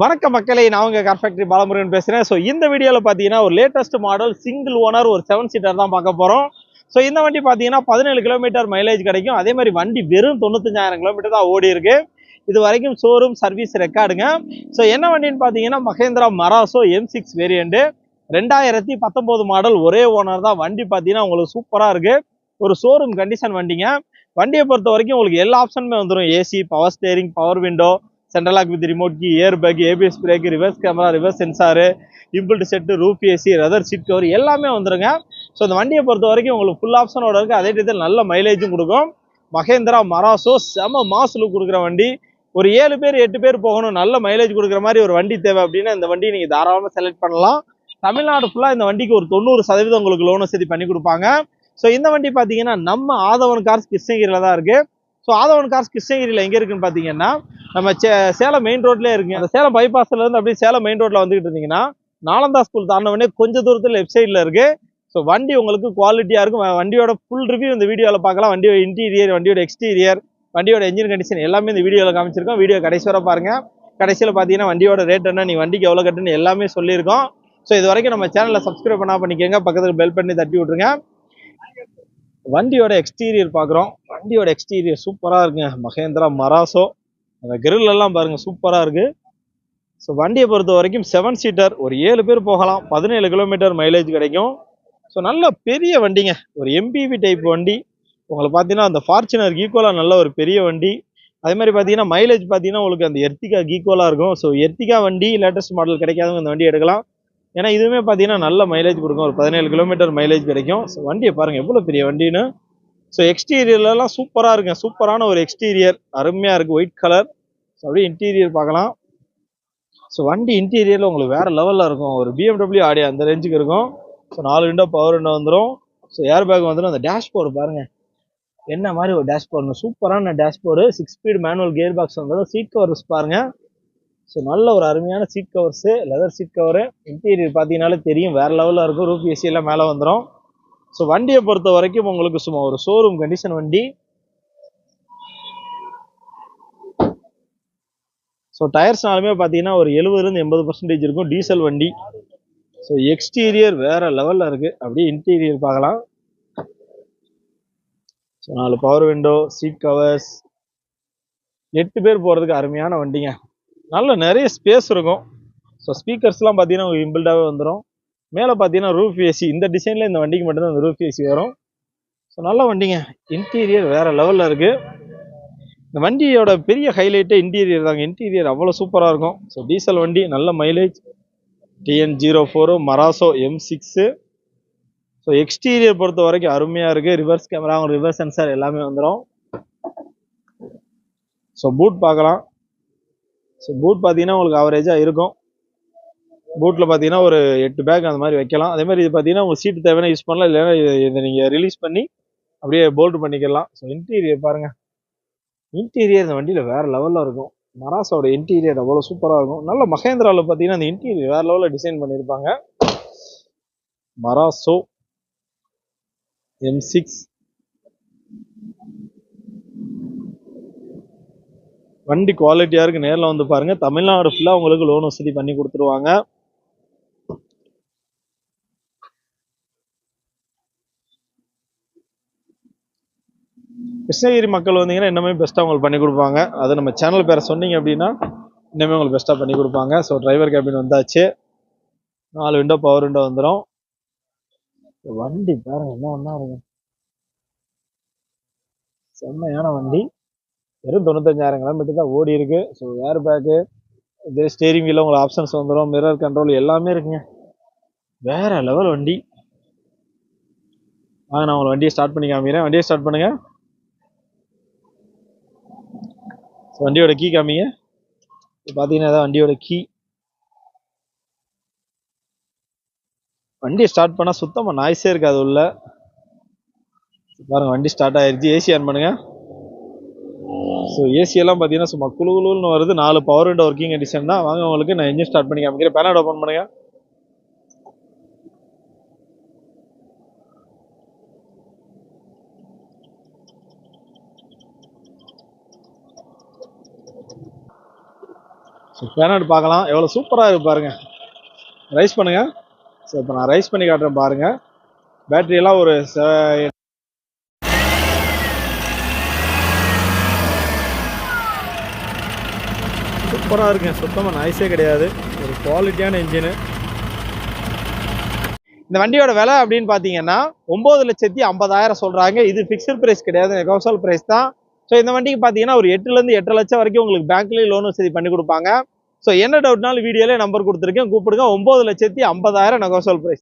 வணக்க மக்களை நான் உங்கள் கார் ஃபேக்டரி பாலமுருகன் பேசுகிறேன் ஸோ இந்த வீடியோவில் பார்த்தீங்கன்னா ஒரு லேட்டஸ்ட் மாடல் சிங்கிள் ஓனர் ஒரு செவன் சீட்டர் தான் பார்க்க போகிறோம் ஸோ இந்த வண்டி பார்த்தீங்கன்னா பதினேழு கிலோமீட்டர் மைலேஜ் கிடைக்கும். அதே மாதிரி வண்டி வெறும் தொண்ணூத்தஞ்சாயிரம் கிலோமீட்டர் தான் ஓடி இருக்கு. இது வரைக்கும் ஷோரூம் சர்வீஸ் ரெக்கார்டுங்க ஸோ என்ன வண்டின்னு பார்த்தீங்கன்னா Mahindra Marazzo M six variant ரெண்டாயிரத்தி பத்தொம்போது மாடல் ஒரே ஓனர் தான். வண்டி பார்த்தீங்கன்னா உங்களுக்கு சூப்பராக இருக்குது ஒரு ஷோரூம் கண்டிஷன் வண்டிங்க. வண்டியை பொறுத்த வரைக்கும் உங்களுக்கு எல்லா ஆப்ஷனுமே வந்துடும் AC power steering power window central lock with remote key air bag ABS brake reverse camera reverse sensor inbuilt set roof AC leather seat cover எல்லாமே வந்துருங்க. ஸோ இந்த வண்டியை பொறுத்த வரைக்கும் உங்களுக்கு ஃபுல் ஆப்ஷனோட இருக்குது அதே நேரத்தில் நல்ல மைலேஜும் கொடுக்கும். மகேந்திரா மராசோ செம மாஸ் கொடுக்குற வண்டி. ஒரு ஏழு பேர் எட்டு பேர் போகணும் நல்ல மைலேஜ் கொடுக்குற மாதிரி ஒரு வண்டி தேவை அப்படின்னா இந்த வண்டியை நீங்கள் தாராளமாக செலக்ட் பண்ணலாம். தமிழ்நாடு ஃபுல்லாக இந்த வண்டிக்கு ஒரு தொண்ணூறு சதவீதம் உங்களுக்கு லோன் வசதி பண்ணி கொடுப்பாங்க. ஸோ இந்த வண்டி பார்த்தீங்கன்னா நம்ம ஆதவன் கார்ஸ் கிருஷ்ணகிரியில் தான் இருக்குது ஸோ ஆதவன் கார்ஸ் கிருஷ்ணகிரியில் எங்கே இருக்குன்னு பார்த்தீங்கன்னா நம்ம சே- சேலம் மெயின் ரோட்லேயே இருக்குங்க அந்த சேலம் பைபாஸ்ல இருந்து அப்படியே சேலம் மெயின் ரோட்டில் வந்துகிட்டு இருந்தீங்கன்னா நாலந்தா ஸ்கூல் தாண்டவனே கொஞ்சம் தூரத்தில் லெஃப்ட் சைடில் இருக்குது ஸோ வண்டி உங்களுக்கு குவாலிட்டியாக இருக்கும். வண்டியோட ஃபுல் ரிவ்யூ இந்த வீடியோவில் பார்க்கலாம். வண்டியோட இன்டீரியர் வண்டியோட எக்ஸ்டீரியர் வண்டியோட என்ஜின் கண்டிஷன் எல்லாமே இந்த வீடியோவில் காமிச்சிருக்கோம். வீடியோ கடைசி வர பாருங்கள் கடைசியில் பார்த்தீங்கன்னா வண்டியோட ரேட் என்ன நீ வண்டிக்கு எவ்வளோ கட்டுன்னு எல்லாமே சொல்லியிருக்கோம். ஸோ இது வரைக்கும் நம்ம சேனலில் சப்ஸ்கிரைப் பண்ணா பண்ணிக்கோங்க. பக்கத்தில் பெல் பண்ணி தட்டி விட்ருங்க வண்டியோட எக்ஸ்டீரியர் பார்க்குறோம். வண்டியோட எக்ஸ்டீரியர் சூப்பராக இருக்குங்க. மகேந்திரா மராசோ அந்த கிரில் எல்லாம் பாருங்க சூப்பராக இருக்கு. ஸோ வண்டியை பொறுத்த வரைக்கும் செவன் சீட்டர் ஒரு ஏழு பேர் போகலாம். பதினேழு கிலோமீட்டர் மைலேஜ் கிடைக்கும். ஸோ நல்ல பெரிய வண்டிங்க. ஒரு எம்பிவி டைப் வண்டி. உங்களை பார்த்தீங்கன்னா அந்த ஃபார்ச்சுனர் ஈக்குவலாக நல்ல ஒரு பெரிய வண்டி. அதே மாதிரி பார்த்தீங்கன்னா மைலேஜ் பார்த்தீங்கன்னா உங்களுக்கு அந்த எர்த்திகா ஈக்குவலாக இருக்கும். ஸோ எர்த்திகா வண்டி லேட்டஸ்ட் மாடல் கிடைக்காதவங்க இந்த வண்டி எடுக்கலாம். ஏன்னா இதுவுமே பார்த்தீங்கன்னா நல்ல மைலேஜ் கொடுக்கும். ஒரு பதினேழு கிலோமீட்டர் மைலேஜ் கிடைக்கும். ஸோ வண்டியை பாருங்கள் எவ்வளோ பெரிய வண்டின்னு. ஸோ எக்ஸ்டீரியர்லலாம் சூப்பராக இருக்குங்க. சூப்பரான ஒரு எக்ஸ்டீரியர் அருமையாக இருக்குது ஒயிட் கலர் ஸோ அப்படியே இன்டீரியர் பார்க்கலாம். ஸோ வண்டி இன்டீரியரில் உங்களுக்கு வேறு லெவலில் இருக்கும். ஒரு பிஎம்டபிள்யூ ஆடி அந்த ரேஞ்சுக்கு இருக்கும். ஸோ நாலு விண்டோ பவர் விண்டோ வந்துடும் ஸோ ஏர் பேக் வந்துடும் அந்த டேஷ்போர்டு பாருங்கள் என்ன மாதிரி ஒரு டேஷ்போர்டு சூப்பரான dashboard six speed manual gear box வந்துடும் சீட் கவர்ஸ் பாருங்கள் ஸோ நல்ல ஒரு அருமையான seat covers leather seat cover interior பார்த்தீங்கனாலே தெரியும். வேறு லெவலில் இருக்கும். ரூப் ஏசியெல்லாம் மேலே வந்துடும் ஸோ வண்டியை பொறுத்த வரைக்கும் உங்களுக்கு சும்மா ஒரு ஷோரூம் கண்டிஷன் வண்டி. ஸோ டயர்ஸ்னாலுமே பார்த்தீங்கன்னா ஒரு எழுபதுலேருந்து எண்பது பர்சன்டேஜ் இருக்கும் டீசல் வண்டி. ஸோ எக்ஸ்டீரியர் வேற லெவலில் இருக்குது அப்படியே இன்டீரியர் பார்க்கலாம். ஸோ நாலு பவர் விண்டோ சீட் கவர்ஸ் எட்டு பேர் போகிறதுக்கு அருமையான வண்டிங்க. நல்ல நிறைய ஸ்பேஸ் இருக்கும். ஸோ ஸ்பீக்கர்ஸ்லாம் பார்த்தீங்கன்னா உங்களுக்கு இம்பிள்டாகவே வந்துடும் மேலே பார்த்தீங்கன்னா ரூஃப் ஏசி இந்த டிசைனில் இந்த வண்டிக்கு மட்டும்தான் அந்த ரூஃப் ஏசி வரும். ஸோ நல்ல வண்டிங்க. இன்டீரியர் வேறு லெவலில் இருக்குது இந்த வண்டியோட பெரிய ஹைலைட்டே இன்டீரியர் தாங்க. இன்டீரியர் அவ்வளோ சூப்பராக இருக்கும். ஸோ டீசல் வண்டி நல்ல mileage TN zero four Marazzo M six so exterior பொறுத்த வரைக்கும் அருமையாக இருக்குது ரிவர்ஸ் கேமரா ரிவர்ஸ் சென்சார் எல்லாமே வந்துடும் ஸோ பூட் பார்க்கலாம். ஸோ பூட் பார்த்தீங்கன்னா உங்களுக்கு ஆவரேஜாக இருக்கும். பூட்டில் பார்த்தீங்கன்னா ஒரு எட்டு பேக் அந்த மாதிரி வைக்கலாம். அதே மாதிரி இது பார்த்தீங்கன்னா உங்கள் சீட்டு தேவையான யூஸ் பண்ணலாம். இல்லைன்னா இதை நீங்கள் ரிலீஸ் பண்ணி அப்படியே போல்ட் பண்ணிக்கலாம். ஸோ இன்டீரியர் பாருங்கள் இன்டீரியர் இந்த வண்டியில் வேறு லெவலில் இருக்கும். மராசோட இன்டீரியர் அவ்வளோ சூப்பராக இருக்கும். நல்ல மகேந்திராவில் பார்த்தீங்கன்னா அந்த இன்டீரியர் வேறு லெவலில் டிசைன் பண்ணியிருப்பாங்க. மராசோ எம் சிக்ஸ் வண்டி குவாலிட்டியாக இருக்குது நேரில் வந்து பாருங்கள் தமிழ்நாடு ஃபுல்லாக உங்களுக்கு லோன் வசதி பண்ணி கொடுத்துருவாங்க. கிருஷ்ணகிரி மக்கள் வந்தீங்கன்னா இன்னமே பெஸ்ட்டாக உங்களுக்கு பண்ணி கொடுப்பாங்க. அது நம்ம சேனல் பேரை சொன்னீங்க அப்படின்னா இன்னுமே உங்களுக்கு பெஸ்ட்டாக பண்ணி கொடுப்பாங்க. ஸோ டிரைவர் கேபின் வந்தாச்சு. நாலு விண்டோ பவர் விண்டோ வந்துடும் வண்டி பாருங்க என்ன ஒன்றா இருக்கு செம்மையான வண்டி. வெறும் தொண்ணூத்தஞ்சாயிரம் கிலோமீட்டர் தான் ஓடி இருக்கு. ஸோ ஏர் பேக்கு இது ஸ்டேரிங் வீலில் உங்களுக்கு ஆப்ஷன்ஸ் வந்துடும் மிரர் கண்ட்ரோல் எல்லாமே இருக்குங்க. வேற லெவல் வண்டி. வாங்க நான் உங்களை வண்டியை ஸ்டார்ட் பண்ணி காமிக்கிறேன். வண்டியை ஸ்டார்ட் பண்ணுங்கள் வண்டியோட கீ காமிங்க. பார்த்தீங்கன்னா இதான் வண்டியோட கீ வண்டியை ஸ்டார்ட் பண்ணால் சுத்தமாக நாய்ஸே இருக்காது உள்ள. பாருங்க வண்டி ஸ்டார்ட் ஆகிருச்சு ஏசி ஆன் பண்ணுங்க. ஸோ ஏசியெல்லாம் பார்த்தீங்கன்னா சும்மா குழு குளுன்னு வருது. நாலு பவர் விண்டோ ஒர்க்கிங் கண்டிஷன் தான். வாங்க உங்களுக்கு நான் இன்ஜின் ஸ்டார்ட் பண்ணி காமிக்கிறேன் பேனட் ஓப்பன் பண்ணுங்க. பேனட் பார்க்கலாம். எவ்வளோ சூப்பராக இருக்குது பாருங்கள் ரைஸ் பண்ணுங்கள் ஸோ இப்போ நான் ரைஸ் பண்ணி காட்டுறேன் பாருங்கள் பேட்ரியெல்லாம் ஒரு சூப்பராக இருக்குங்க. சுத்தமாக நைஸே கிடையாது. ஒரு குவாலிட்டியான இன்ஜினு இந்த வண்டியோட விலை அப்படின்னு பார்த்தீங்கன்னா ஒம்பது லட்சத்தி ஐம்பதாயிரம் சொல்கிறாங்க இது ஃபிக்ஸட் ப்ரைஸ் கிடையாது. நெகோசல் ப்ரைஸ் தான். ஸோ இந்த வண்டிக்கு பார்த்தீங்கன்னா ஒரு எட்டுலேருந்து எட்டு லட்சம் வரைக்கும் உங்களுக்கு பேங்க்லேயே லோன் வசதி பண்ணி கொடுப்பாங்க. ஸோ என்ன டவுட்னாலும் வீடியோலேயே நம்பர் கொடுத்துருக்கேன். கூப்பிடுங்க. ஒம்பது லட்சத்தி ஐம்பதாயிரம் நகோசல் ப்ரைஸ்